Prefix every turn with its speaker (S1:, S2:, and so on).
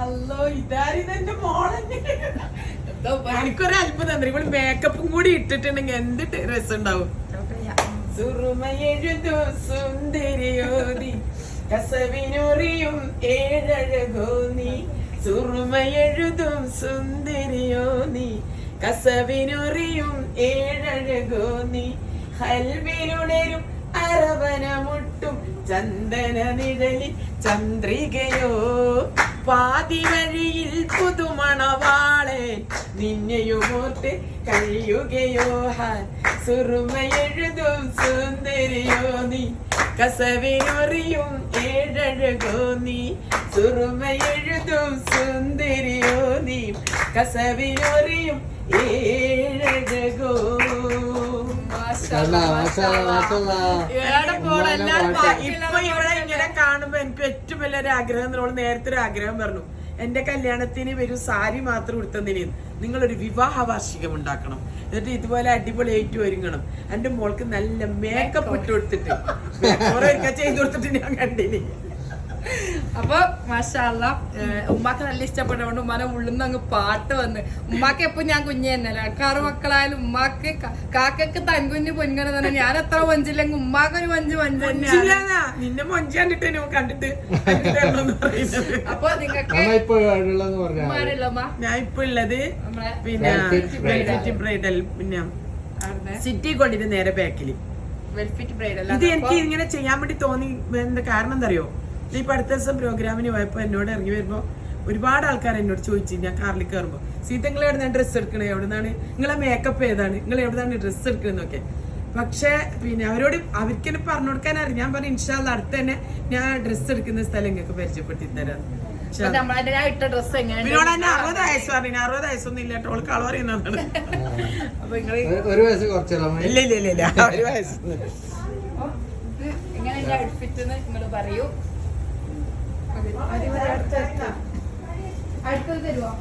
S1: അല്ലോ മോളെ? എനിക്കൊരു അത്ഭുതം തന്നെ ഇവൾ മേക്കപ്പും കൂടി ഇട്ടിട്ടുണ്ടെങ്കിൽ എന്ത് രസം ഉണ്ടാവും സുറുമയെഴുതു സുന്ദരിയോതി കസവിനുറിയും ഏഴഴകോ നീ. സുറുമയെഴുതും സുന്ദരിയോ നീ കസവിനുറിയും ഏഴഴകോ നീ. ഹൽവിനുണരും അരവനമുട്ടും ചന്ദന നിഴലി ചന്ദ്രികയോ പാതി വഴിയിൽ പുതുമണവാളെ നിന്നെയുമോർത്ത് കഴിയുകയോ? സുറുമയെഴുതും സുന്ദരിയോ നീ? കസവിനൊറിയും ഏഴഴകോ നീ? സുറുമയെഴുതും സുന്ദരിയോ നീ? കസവിനൊറിയും ഏഴഴകോ? ഇപ്പൊ ഇവിടെ കാണുമ്പോ എനിക്ക് ഏറ്റവും വലിയൊരു ആഗ്രഹം എന്നോട് നേരത്തെ ഒരു ആഗ്രഹം പറഞ്ഞു. എന്റെ കല്യാണത്തിന് വരും സാരി മാത്രം ഉടുത്തന്നിനി. നിങ്ങൾ ഒരു വിവാഹ വാർഷികം ഉണ്ടാക്കണം. എന്നിട്ട് ഇതുപോലെ അടിപൊളി അടിപൊളിയായിട്ട് ഒരുങ്ങണം. എന്റെ മോൾക്ക് നല്ല മേക്കപ്പ് ഇട്ട് കൊടുത്തിട്ട്. ചെയ്ത് കൊടുത്തിട്ട് ഞാൻ കണ്ടിനി
S2: അപ്പൊ മാഷാല്ല ഉമ്മാക്ക് നല്ല ഇഷ്ടപ്പെട്ടതുകൊണ്ട് ഉമ്മാനെ ഉള്ളുന്ന് അങ്ങ് പാട്ട് വന്ന്. ഉമ്മാക്ക് എപ്പോ ഞാൻ കുഞ്ഞു തന്നെയല്ല ആൾക്കാറ് മക്കളായാലും ഉമ്മാക്ക് കാക്കക്ക് തൻകുഞ്ഞ് പൊൻകണ തന്നെ. ഞാൻ എത്ര വഞ്ചില്ലെങ്കിൽ ഉമ്മാക്ക് ഒരു
S1: മൊഞ്ചില്ലാന്നാ. നിന്നെ മൊഞ്ചി കണ്ടിട്ട് ഞാൻ കണ്ടിട്ട്
S2: അപ്പൊ നിങ്ങൾക്ക്
S1: ഞാൻ ഇപ്പൊ ഉള്ളത് പിന്നെ
S3: Velvet
S1: ബ്രൈഡൽ പിന്നെ സിറ്റി കൊണ്ടിട്ട് നേരെ ബാക്കിൽ
S2: വെൽഫിറ്റ് ബ്രൈഡൽ
S1: ഇത് എനിക്ക് ഇങ്ങനെ ചെയ്യാൻ വേണ്ടി തോന്നി കാരണം എന്താ അറിയോ? ഇപ്പൊ അടുത്ത ദിവസം പ്രോഗ്രാമിന് പോയപ്പോ എന്നോട് ഇറങ്ങി വരുമ്പോൾ ഒരുപാട് ആൾക്കാർ എന്നോട് ചോദിച്ചു ഞാൻ കാറിൽ കയറുമ്പോ സീത നിങ്ങൾ എവിടെ ഡ്രസ്സ് എടുക്കണേ? എവിടുന്നാണ്? നിങ്ങളെ മേക്കപ്പ് ഏതാണ്? നിങ്ങൾ എവിടുന്നാണ് ഡ്രസ്സ് എടുക്കണെന്നൊക്കെ. പക്ഷേ പിന്നെ അവരോട് അവർക്ക് തന്നെ പറഞ്ഞു കൊടുക്കാൻ അറിയാം ഞാൻ പറഞ്ഞു ഇൻഷാല്ല അടുത്ത് തന്നെ ഞാൻ ഡ്രസ്സ് എടുക്കുന്ന സ്ഥലം നിങ്ങൾക്ക് പരിചയപ്പെടുത്തി തരാം. ഇവരോട് തന്നെ അറുപത് വയസ്സ് പറഞ്ഞു അറുപത് വയസ്സൊന്നും ഇല്ല കേട്ടോ പറയുന്നതാണ് അപ്പൊ ഇല്ല ഇല്ല ഇല്ല ഇല്ല. ഒരു വയസ്സ്.
S2: എങ്ങനെ ഔട്ട്ഫിറ്റ് നിങ്ങൾ പറയൂ. അടുത്തത് തരുമോ